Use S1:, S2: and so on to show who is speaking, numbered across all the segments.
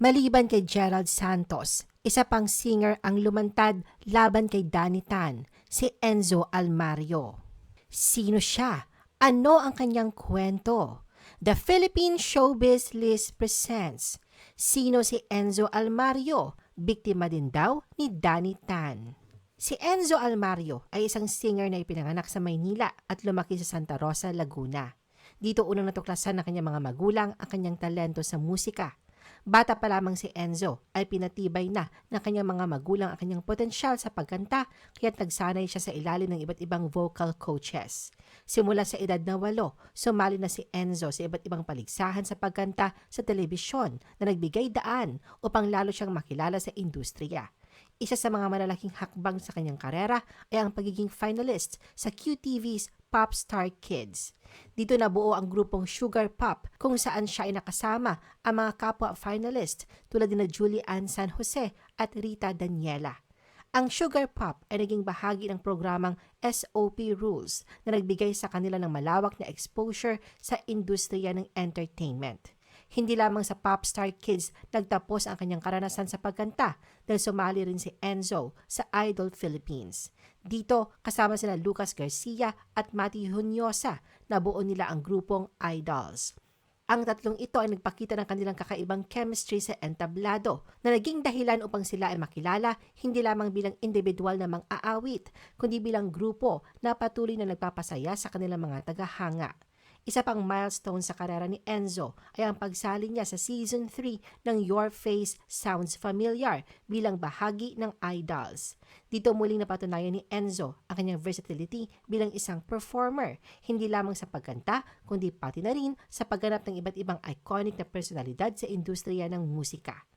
S1: Maliban kay Gerald Santos, isa pang singer ang lumantad laban kay Danny Tan, si Enzo Almario. Sino siya? Ano ang kanyang kwento? The Philippine Showbiz List presents Sino si Enzo Almario? Biktima din daw ni Danny Tan. Si Enzo Almario ay isang singer na ipinanganak sa Maynila at lumaki sa Santa Rosa, Laguna. Dito unang natuklasan ng kanyang mga magulang ang kanyang talento sa musika. Bata pa lamang si Enzo ay pinatibay na ng kanyang mga magulang ang kanyang potensyal sa pagkanta kaya't nagsanay siya sa ilalim ng iba't ibang vocal coaches. Simula sa edad na walo, sumali na si Enzo sa iba't ibang paligsahan sa pagkanta sa telebisyon na nagbigay daan upang lalo siyang makilala sa industriya. Isa sa mga malalaking hakbang sa kanyang karera ay ang pagiging finalist sa QTV's Pop Star Kids. Dito nabuo ang grupong Sugar Pop kung saan siya ay nakasama ang mga kapwa finalist tulad ni Julie Ann San Jose at Rita Daniela. Ang Sugar Pop ay naging bahagi ng programang SOP Rules na nagbigay sa kanila ng malawak na exposure sa industriya ng entertainment. Hindi lamang sa Popstar Kids nagtapos ang kanyang karanasan sa pagkanta dahil sumali rin si Enzo sa Idol Philippines. Dito kasama sila Lucas Garcia at Mati Hunyosa na buo nila ang grupong Idols. Ang tatlong ito ay nagpakita ng kanilang kakaibang chemistry sa entablado na naging dahilan upang sila ay makilala hindi lamang bilang individual na mang-aawit, kundi bilang grupo na patuloy na nagpapasaya sa kanilang mga tagahanga. Isa pang milestone sa karera ni Enzo ay ang pagsali niya sa Season 3 ng Your Face Sounds Familiar bilang bahagi ng Idols. Dito muling napatunayan ni Enzo ang kanyang versatility bilang isang performer, hindi lamang sa pagkanta, kundi pati na rin sa pagganap ng iba't ibang iconic na personalidad sa industriya ng musika.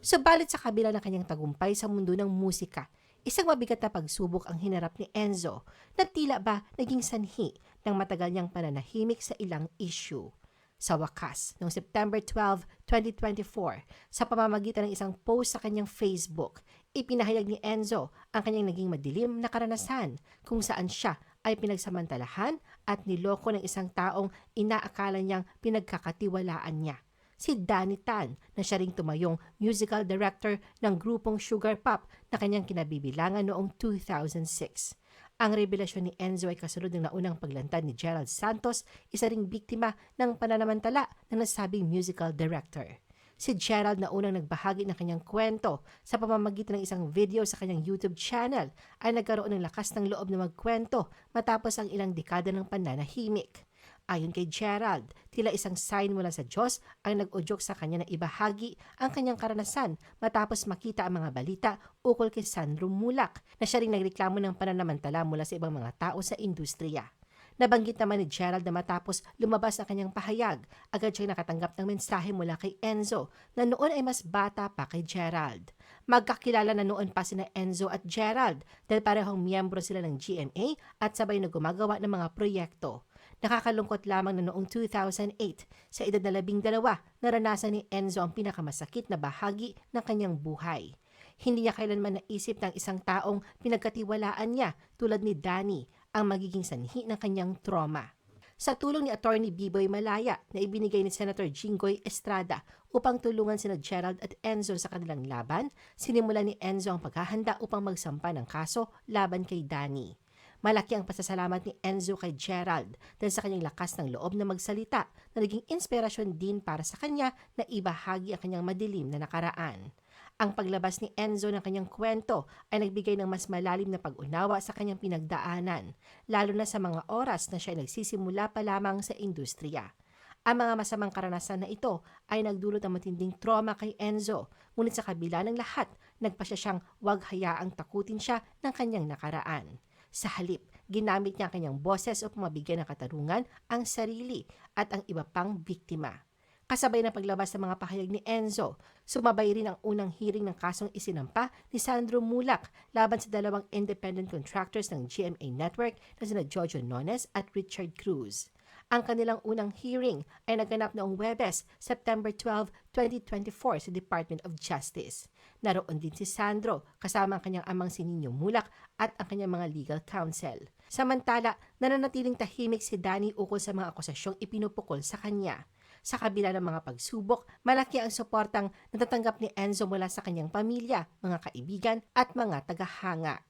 S1: Subalit sa kabila ng kanyang tagumpay sa mundo ng musika, Isang mabigat na pagsubok ang hinarap ni Enzo na tila ba naging sanhi ng matagal niyang pananahimik sa ilang issue. Sa wakas, noong September 12, 2024, sa pamamagitan ng isang post sa kanyang Facebook, ipinahayag ni Enzo ang kanyang naging madilim na karanasan kung saan siya ay pinagsamantalahan at niloko ng isang taong inaakala niyang pinagkakatiwalaan niya si Danny Tan na siya ring tumayong musical director ng grupong Sugar Pop na kanyang kinabibilangan noong 2006. Ang revelasyon ni Enzo ay kasunod ng naunang paglantad ni Gerald Santos, isa ring biktima ng pananamantala ng nasabing musical director. Si Gerald na unang nagbahagi ng kanyang kwento sa pamamagitan ng isang video sa kanyang YouTube channel ay nagkaroon ng lakas ng loob na magkwento matapos ang ilang dekada ng pananahimik. Ayon kay Gerald, tila isang sign mula sa Diyos ang nag-udyok sa kanya na ibahagi ang kanyang karanasan matapos makita ang mga balita ukol kay Sandro Mulak na siya rin nagreklamo ng pananamantala mula sa ibang mga tao sa industriya. Nabanggit naman ni Gerald na matapos lumabas ang kanyang pahayag, agad siyang nakatanggap ng mensahe mula kay Enzo na noon ay mas bata pa kay Gerald. Magkakilala na noon pa sina Enzo at Gerald dahil parehong miyembro sila ng GMA at sabay na gumagawa ng mga proyekto. Nakakalungkot lamang na noong 2008, sa edad na labing dalawa, naranasan ni Enzo ang pinakamasakit na bahagi ng kanyang buhay. Hindi niya kailanman naisip ng isang taong pinagkatiwalaan niya tulad ni Danny ang magiging sanhi ng kanyang trauma. Sa tulong ni Attorney Biboy Malaya na ibinigay ni Senator Jinggoy Estrada upang tulungan sina Gerald at Enzo sa kanilang laban, sinimula ni Enzo ang paghahanda upang magsampa ng kaso laban kay Danny. Malaki ang pasasalamat ni Enzo kay Gerald dahil sa kanyang lakas ng loob na magsalita na naging inspirasyon din para sa kanya na ibahagi ang kanyang madilim na nakaraan. Ang paglabas ni Enzo ng kanyang kwento ay nagbigay ng mas malalim na pag-unawa sa kanyang pinagdaanan, lalo na sa mga oras na siya nagsisimula pa lamang sa industriya. Ang mga masamang karanasan na ito ay nagdulot ng matinding trauma kay Enzo, ngunit sa kabila ng lahat, nagpa siya siyang wag hayaang takutin siya ng kanyang nakaraan. Sa halip, ginamit niya ang kanyang boses upang mabigyan ng katarungan ang sarili at ang iba pang biktima. Kasabay ng paglabas ng mga pahayag ni Enzo, sumabay rin ang unang hearing ng kasong isinampa ni Sandro Mulak laban sa dalawang independent contractors ng GMA Network na sina Jojo Nones at Richard Cruz. Ang kanilang unang hearing ay naganap noong Webes, September 12, 2024 sa Department of Justice. Naroon din si Sandro kasama ang kanyang amang si Nino Mulak at ang kanyang mga legal counsel. Samantala, nananatiling tahimik si Danny ukol sa mga akusasyong ipinupukol sa kanya. Sa kabila ng mga pagsubok, malaki ang suportang natatanggap ni Enzo mula sa kanyang pamilya, mga kaibigan at mga tagahanga.